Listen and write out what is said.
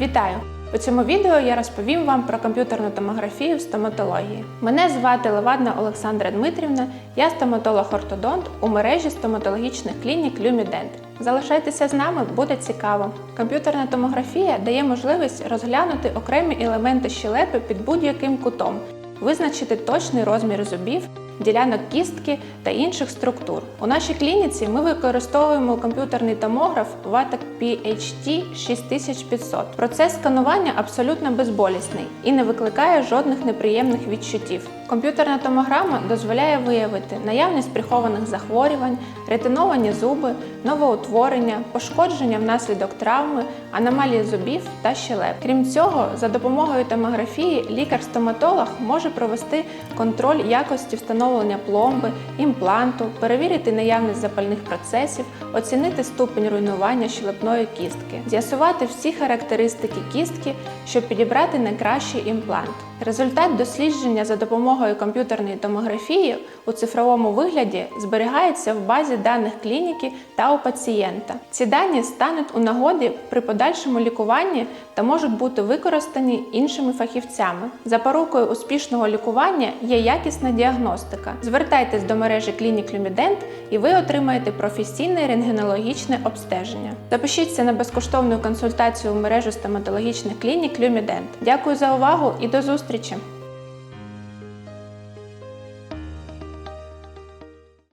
Вітаю! У цьому відео я розповім вам про комп'ютерну томографію в стоматології. Мене звати Левадна Олександра Дмитрівна, я стоматолог-ортодонт у мережі стоматологічних клінік Люмідент. Залишайтеся з нами, буде цікаво. Комп'ютерна томографія дає можливість розглянути окремі елементи щелепи під будь-яким кутом, визначити точний розмір зубів, ділянок кістки та інших структур. У нашій клініці ми використовуємо комп'ютерний томограф Vatek PHT 6500. Процес сканування абсолютно безболісний і не викликає жодних неприємних відчуттів. Комп'ютерна томограма дозволяє виявити наявність прихованих захворювань, ретиновані зуби, новоутворення, пошкодження внаслідок травми, аномалії зубів та щелеп. Крім цього, за допомогою томографії лікар-стоматолог може провести контроль якості встановлення пломби, імпланту, перевірити наявність запальних процесів, оцінити ступень руйнування щелепної кістки, з'ясувати всі характеристики кістки, щоб підібрати найкращий імплант. Результат дослідження за допомогою комп'ютерної томографії у цифровому вигляді зберігається в базі даних клініки та у пацієнта. Ці дані стануть у нагоді при подальшому лікуванні та можуть бути використані іншими фахівцями. Запорукою успішного лікування є якісна діагностика. Звертайтесь до мережі клінік Люмідент і ви отримаєте професійне рентгенологічне обстеження. Запишіться на безкоштовну консультацію у мережу стоматологічних клінік Люмідент. Дякую за увагу і до зустрічі!